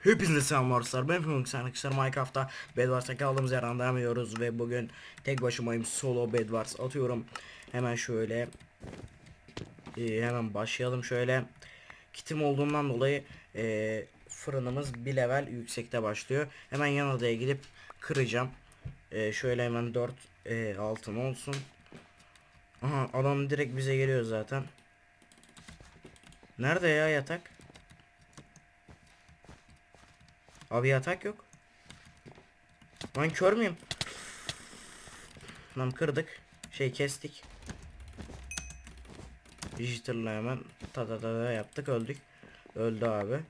Hepinize selamlar arkadaşlar. Ben Fimik arkadaşlar Minecraft'ta Bedwars'a kaldığımız yerden devam ediyoruz ve bugün tek başımayım solo Bedwars atıyorum. Hemen şöyle e, hemen başlayalım şöyle. Kitim olduğundan dolayı e, fırınımız bir level yüksekte başlıyor. Hemen yan odaya gidip kıracağım. E, şöyle hemen 4 e, altın olsun. Aha adam direkt bize geliyor zaten. Nerede ya yatak? Abi yatak yok. Lan kör müyüm? Lan kırdık. Şey kestik. Digital'la hemen ta ta ta ta yaptık öldük. Öldü abi.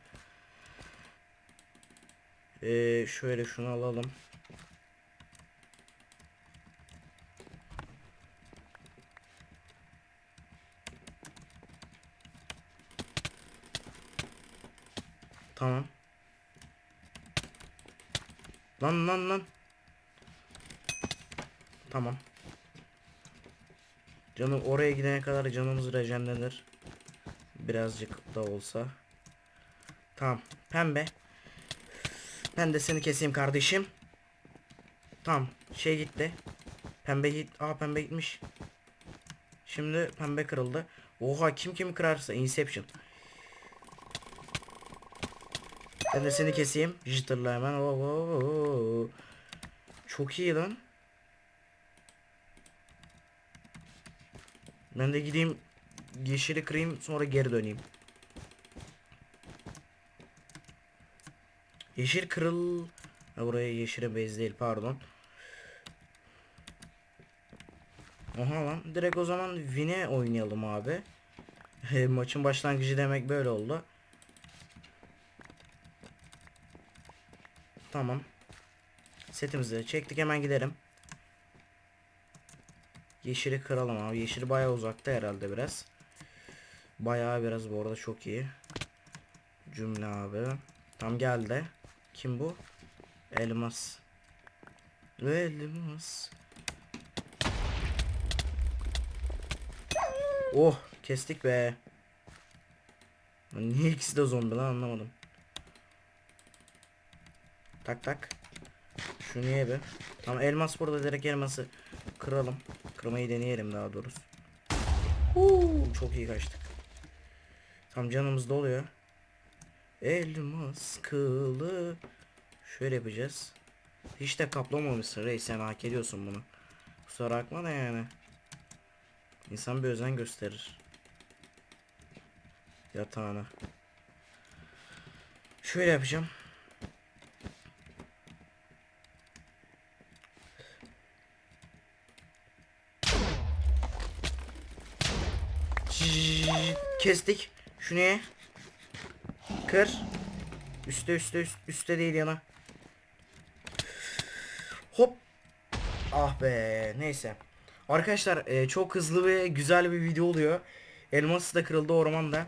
Ee, şöyle şunu alalım. Tamam. Lan lan lan. Tamam. Canım oraya gidene kadar canımız rejenlenir. Birazcık da olsa. Tamam. Pembe. Ben de seni keseyim kardeşim. Tamam. Şey gitti. Pembe git. Aa pembe gitmiş. Şimdi pembe kırıldı. Oha kim kimi kırarsa Inception. Ben de seni keseyim. Jitter'la hemen. Oo, oo, oo. Çok iyi lan. Ben de gideyim yeşili kırayım sonra geri döneyim. Yeşil kırıl... Ha, buraya yeşile bez değil pardon. Oha lan direkt o zaman Vine oynayalım abi. Maçın başlangıcı demek böyle oldu. Tamam. Setimizi çektik hemen gidelim. Yeşili kıralım abi. Yeşili bayağı uzakta herhalde biraz. Bayağı biraz bu arada çok iyi. Cümle abi. Tam geldi. Kim bu? Elmas. Elmas. Oh kestik be. Niye ikisi de zombi lan anlamadım. Tak tak. Şu niye be? Tamam elmas burada direkt elması kıralım. Kırmayı deneyelim daha doğrusu. Huu, çok iyi kaçtık. Tam canımız doluyor. Elmas kılı. Şöyle yapacağız. Hiç de kaplamamışsın reis sen hak ediyorsun bunu. Kusura bakma da yani. İnsan bir özen gösterir. Yatağına. Şöyle yapacağım. Kestik. Şu ne? Kır. Üste üste üst, üste değil yana. Hop. Ah be neyse. Arkadaşlar e, çok hızlı ve güzel bir video oluyor. Elması da kırıldı ormanda.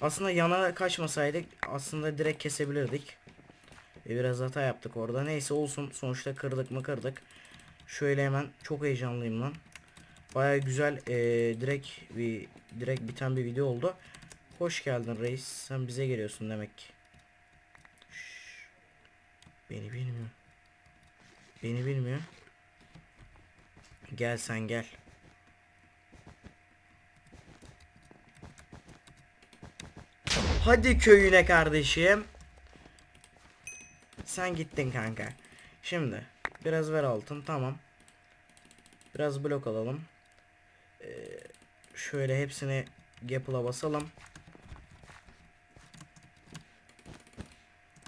Aslında yana kaçmasaydık aslında direkt kesebilirdik. E, biraz hata yaptık orada. Neyse olsun sonuçta kırdık mı kırdık. Şöyle hemen çok heyecanlıyım lan. Baya güzel e, direkt bir direkt biten bir video oldu. Hoş geldin reis. Sen bize geliyorsun demek ki. Beni bilmiyor. Beni bilmiyor. Gel sen gel. Hadi köyüne kardeşim. Sen gittin kanka. Şimdi biraz ver altın tamam. Biraz blok alalım. Şöyle hepsini Gapple basalım.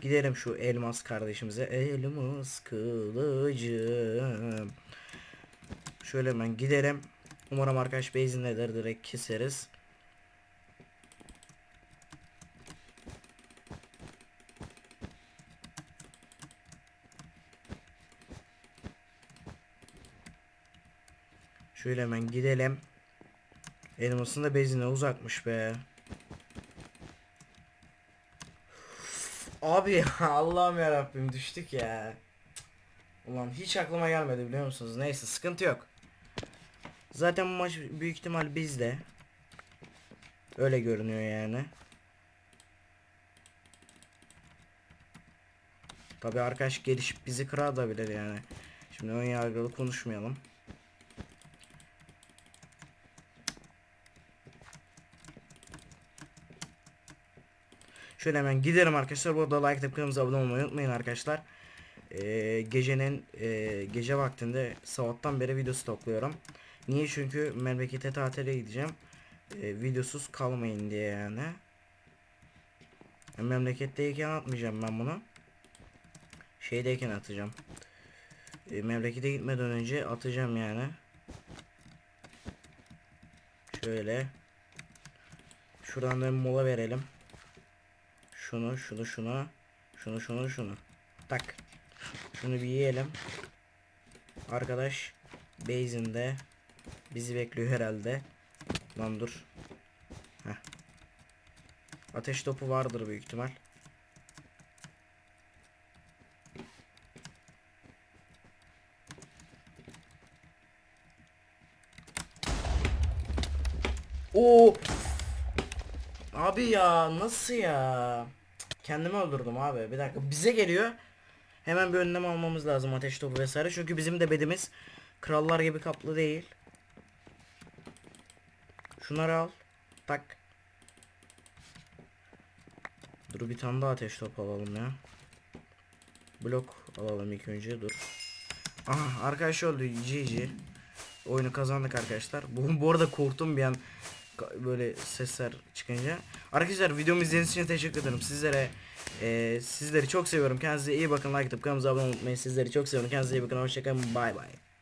Gidelim şu elmas kardeşimize. Elmas kılıcım. Şöyle hemen gidelim. Umarım arkadaş base'indedir direkt keseriz. Şöyle hemen gidelim. Elmasın da bezine uzakmış be. Abi Allah'ım ya Rabbim düştük ya. Ulan hiç aklıma gelmedi biliyor musunuz? Neyse sıkıntı yok. Zaten bu maç büyük ihtimal bizde. Öyle görünüyor yani. Tabi arkadaş gelişip bizi kırar da bilir yani. Şimdi ön yargılı konuşmayalım. Şöyle hemen gidelim arkadaşlar. Bu arada like atıp kanalımıza abone olmayı unutmayın arkadaşlar. Ee, gecenin e, gece vaktinde sabahtan beri video stokluyorum. Niye? Çünkü memlekete tatile gideceğim. Ee, videosuz kalmayın diye yani. Memleketteyken atmayacağım ben bunu. Şeydeyken atacağım. Ee, memlekete gitmeden önce atacağım yani. Şöyle. Şuradan da mola verelim. Şunu, şunu, şunu. Şunu, şunu, şunu. Tak. Şunu bir yiyelim. Arkadaş base'inde bizi bekliyor herhalde. Lan dur. Heh. Ateş topu vardır büyük ihtimal. Oo. Abi ya nasıl ya? Kendimi öldürdüm abi. Bir dakika bize geliyor. Hemen bir önlem almamız lazım ateş topu vesaire. Çünkü bizim de bedimiz krallar gibi kaplı değil. Şunları al. Tak. Dur bir tane daha ateş topu alalım ya. Blok alalım ilk önce dur. Aha arkadaş öldü GG. Oyunu kazandık arkadaşlar. Bu, bu arada korktum bir an böyle sesler çıkınca. Arkadaşlar videomu izlediğiniz için teşekkür ederim. Sizlere e, sizleri çok seviyorum. Kendinize iyi bakın. Like atıp kanalımıza abone olmayı. Sizleri çok seviyorum. Kendinize iyi bakın. Hoşçakalın. Bay bay.